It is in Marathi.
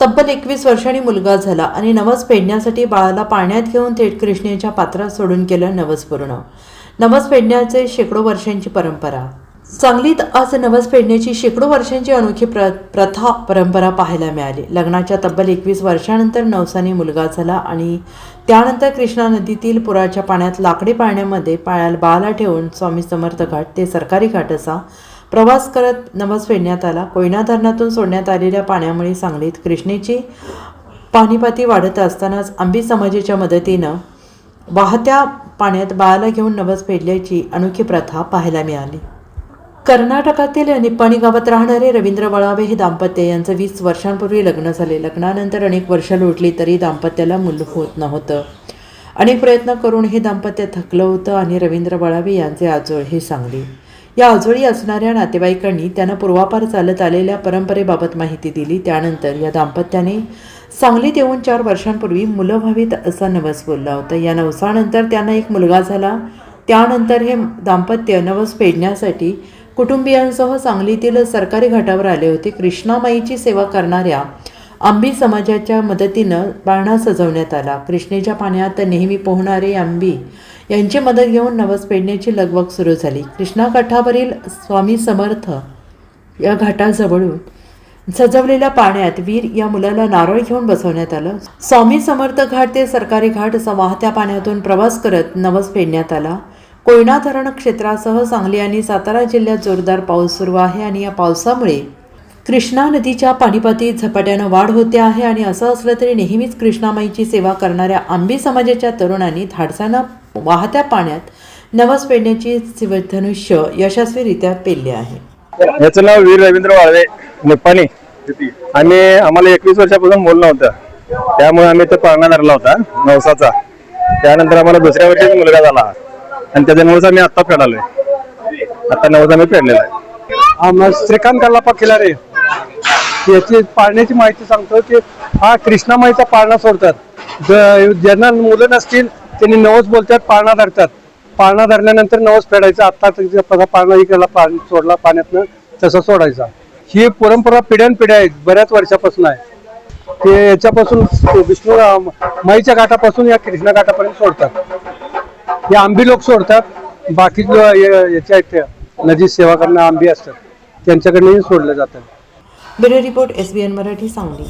तब्बल एकवीस वर्षांनी मुलगा झाला आणि नवस फेडण्यासाठी बाळाला पाण्यात घेऊन थेट कृष्णेच्या पात्रात सोडून केलं नवस पूर्ण नवस फेडण्याचे शेकडो वर्षांची परंपरा. सांगलीत आज नवस फेडण्याची शेकडो वर्षांची अनोखी प्र प्रथा परंपरा पाहायला मिळाली. लग्नाच्या तब्बल एकवीस वर्षानंतर नवसाने मुलगा झाला आणि त्यानंतर कृष्णा नदीतील पुराच्या पाण्यात लाकडी पाण्यामध्ये पायाला बाळाला ठेवून स्वामी समर्थ घाट ते सरकारी घाट असा प्रवास करत नवस फेडण्यात आला. कोयना धरणातून सोडण्यात आलेल्या पाण्यामुळे सांगलीत कृष्णेची पाणीपाती वाढत असतानाच आंबी समाजाच्या मदतीनं वाहत्या पाण्यात बाळाला घेऊन नवस फेडल्याची अनोखी प्रथा पाहायला मिळाली. कर्नाटकातील निप्पाणी गावात राहणारे रवींद्र वळावे हे दाम्पत्य यांचं वीस वर्षांपूर्वी लग्न झाले. लग्नानंतर अनेक वर्ष लोटली तरी दाम्पत्याला मूल होत नव्हतं. अनेक प्रयत्न करून हे दाम्पत्य थकलं होतं आणि रवींद्र वळावे यांचे आजोळ हे सांगली. या आजोळी असणाऱ्या नातेवाईकांनी त्यांना पूर्वापार चालत आलेल्या परंपरेबाबत माहिती दिली. त्यानंतर या दाम्पत्याने सांगलीत येऊन चार वर्षांपूर्वी मुलं व्हावीत असा नवस बोलला होता. या नवसानंतर त्यांना एक मुलगा झाला. त्यानंतर हे दाम्पत्य नवस फेडण्यासाठी कुटुंबियांसह सांगलीतील सरकारी घाटावर आले होते. कृष्णामाईची सेवा करणाऱ्या आंबी समाजाच्या मदतीनं बाणा सजवण्यात आला. कृष्णेच्या पाण्यात नेहमी पोहणारे आंबी यांची मदत घेऊन नवस पेडण्याची लगबग सुरू झाली. कृष्णा काठावरील स्वामी समर्थ या घाटाजवळून सजवलेल्या पाण्यात वीर या मुलाला नारळ घेऊन बसवण्यात आलं. स्वामी समर्थ घाट ते सरकारी घाट वाहत्या पाण्यातून प्रवास करत नवस फेडण्यात आला. कोयना धरण क्षेत्रासह सांगली आणि सातारा जिल्ह्यात जोरदार पाऊस सुरू आहे आणि या पावसामुळे कृष्णा नदीच्या पाणीपाती झपाट्यानं वाढ होते आहे आणि असं असलं तरी नेहमीच कृष्णामाईची सेवा करणाऱ्या आंबी समाजाच्या तरुणांनी धाडसानं वाहत्या पाण्यात नवस पेडण्याची शिवधनुष्य यशस्वीरित्या पेलले आहे. याचं नाव वीर रवींद्र वाळवे निप्पाणी. आम्ही आम्हाला एकवीस वर्षापासून मूल नव्हतं त्यामुळे आम्ही तो पाळणा धरला होता नवसाचा. त्यानंतर आम्हाला दुसऱ्या वर्षी मुलगा झाला. आणि त्याचा नवस आम्ही आता फेडालोय. आता नवस आम्ही फेडलेला आहे. श्रीकांत कल्लापा खिलारे याची पाळण्याची माहिती सांगतो की हा कृष्णामाईचा पाळणा सोडतात. ज- ज्यांना मुलं नसतील त्यांनी नवस बोलतात पाळणा धरतात. पाळणा धरल्यानंतर नवस फेडायचा. आता कसा पाळणा इकडला पाणी सोडला पाण्यातनं तसा सोडायचा. ही परंपरा पिढ्यानपिढ्या आहेत बऱ्याच वर्षापासून आहे. ते याच्यापासून विष्णू माईच्या घाटापासून या कृष्णा घाटापर्यंत सोडतात. हे आंबी लोक सोडतात. बाकी जो याच्या आहेत नदी सेवा करणं आंबी असतात. त्यांच्याकडनंही सोडलं जातं. Bureau report S B N Marathi Sangli.